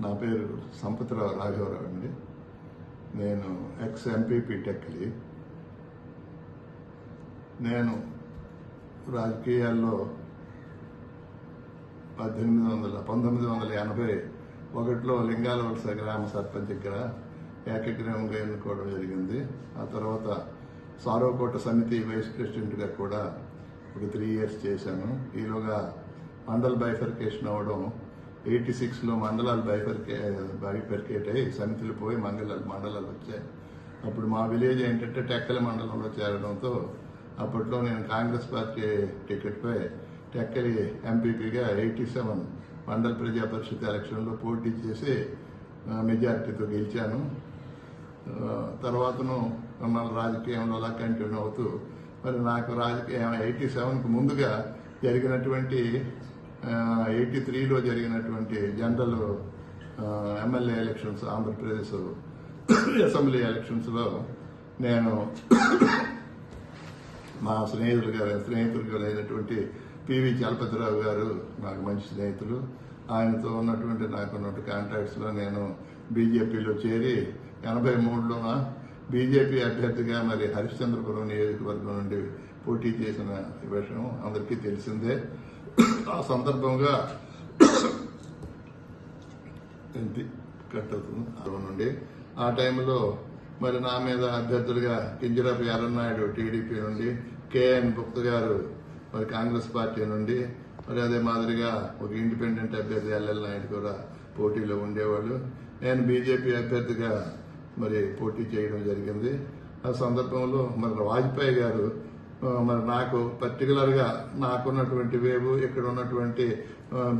నా పేరు సంపతిరావు రాఘవరావు అండి. నేను ఎక్స్ ఎంపీపీ టెక్లీ నేను రాజకీయాల్లో పద్దెనిమిది వందల పంతొమ్మిది వందల ఎనభై ఒకటిలో లింగాల వలస గ్రామ సర్పంచ్గా ఏకగ్రీవంగా ఎన్నుకోవడం జరిగింది. ఆ తర్వాత సారోకోట సమితి వైస్ ప్రెసిడెంట్గా కూడా ఒక త్రీ ఇయర్స్ చేశాను. ఈలోగా మండల్ బైఫర్కేషన్ అవ్వడం ఎయిటీ సిక్స్లో మండలాలు బయపరికే బైఫర్కేట్ అయ్యి సమితులు పోయి మండలాలు మండలాలు వచ్చాయి. అప్పుడు మా విలేజ్ ఏంటంటే టెక్కల మండలంలో చేరడంతో అప్పట్లో నేను కాంగ్రెస్ పార్టీ టికెట్పై టెక్కలి ఎంపీపీగా ఎయిటీ సెవెన్ మండల ప్రజా పరిషత్ ఎలక్షన్లో పోటీ చేసి మెజార్టీతో గెలిచాను. తర్వాతను మన రాజకీయంలో అలా కంటిన్యూ అవుతూ మరి నాకు రాజకీయం ఎయిటీ సెవెన్కి ముందుగా జరిగినటువంటి ఎయిటీ త్రీలో జరిగినటువంటి general MLA elections Andhra Pradesh assembly ఎలక్షన్స్లో నేను మా స్నేహితులు గారు స్నేహితులు అయినటువంటి పివి చలపతిరావు గారు నాకు మంచి స్నేహితులు. ఆయనతో ఉన్నటువంటి నాకు ఉన్నటువంటి కాంటాక్ట్స్లో నేను బీజేపీలో చేరి ఎనభై మూడులోన బీజేపీ అభ్యర్థిగా మరి హరిశ్చంద్రపురం నియోజకవర్గం నుండి పోటీ చేసిన విషయం అందరికీ తెలిసిందే. ఆ సందర్భంగా ఇది కట్ అవుతుంది ఆ నుండి. ఆ టైంలో మరి నా మీద అభ్యర్థులుగా కింజరాపు యారన్నాయుడు టీడీపీ నుండి కేఎన్ గుప్త గారు మరి కాంగ్రెస్ పార్టీ నుండి మరి అదే మాదిరిగా ఒక ఇండిపెండెంట్ అభ్యర్థి ఎల్ఎల్ నాయుడు కూడా పోటీలో ఉండేవాళ్ళు. నేను బీజేపీ అభ్యర్థిగా మరి పోటీ చేయడం జరిగింది. ఆ సందర్భంలో మరి వాజ్పేయి గారు మరి నాకు పర్టికులర్గా నాకున్నటువంటి వేవు ఇక్కడ ఉన్నటువంటి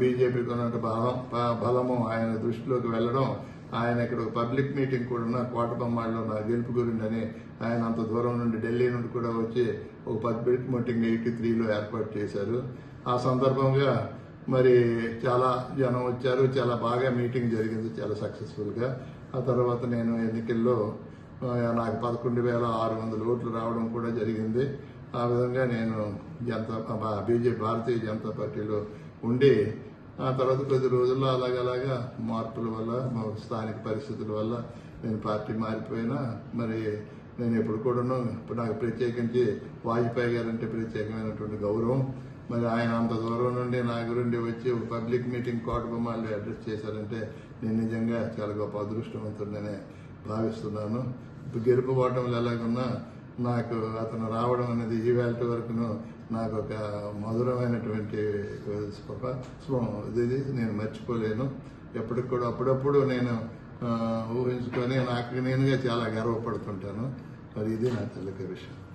బీజేపీకి ఉన్నటువంటి బలం బలము ఆయన దృష్టిలోకి వెళ్ళడం ఆయన ఇక్కడ ఒక పబ్లిక్ మీటింగ్ కూడా ఉన్న కోటబొమ్మాడిలో నా గెలుపు గురిండని ఆయన అంత దూరం నుండి ఢిల్లీ నుండి కూడా వచ్చి ఒక పబ్లిక్ మీటింగ్ ఎయిటీ త్రీలో ఏర్పాటు చేశారు. ఆ సందర్భంగా మరి చాలా జనం వచ్చారు చాలా బాగా మీటింగ్ జరిగింది చాలా సక్సెస్ఫుల్గా ఆ తర్వాత నేను ఎన్నికల్లో నాకు పదకొండు వేల ఆరు వందల ఓట్లు రావడం కూడా జరిగింది. ఆ విధంగా నేను జనతా బీజేపీ భారతీయ జనతా పార్టీలో ఉండి ఆ తర్వాత కొద్ది రోజుల్లో అలాగలాగా మార్పుల వల్ల మా స్థానిక పరిస్థితుల వల్ల నేను పార్టీ మారిపోయినా మరి నేను ఎప్పుడు కూడాను ఇప్పుడు నాకు ప్రత్యేకించి వాజ్పేయి గారు అంటే ప్రత్యేకమైనటువంటి గౌరవం. మరి ఆయన అంత దూరం నుండి నా గురించి వచ్చి పబ్లిక్ మీటింగ్ కోటబొమ్మాళ్ళు అడ్రస్ చేశారంటే నేను నిజంగా చాలా గొప్ప అదృష్టవంతుడనే భావిస్తున్నాను. ఇప్పుడు గెలుపు ఓటములు ఎలాగున్నా నాకు అతను రావడం అనేది ఈవేళ వరకును నాకు ఒక మధురమైనటువంటి ఇది నేను మర్చిపోలేను. ఎప్పటికి కూడా అప్పుడప్పుడు నేను ఊహించుకొని నాకు నేనుగా చాలా గర్వపడుతుంటాను. మరి ఇది నా తల్లికి విషయం.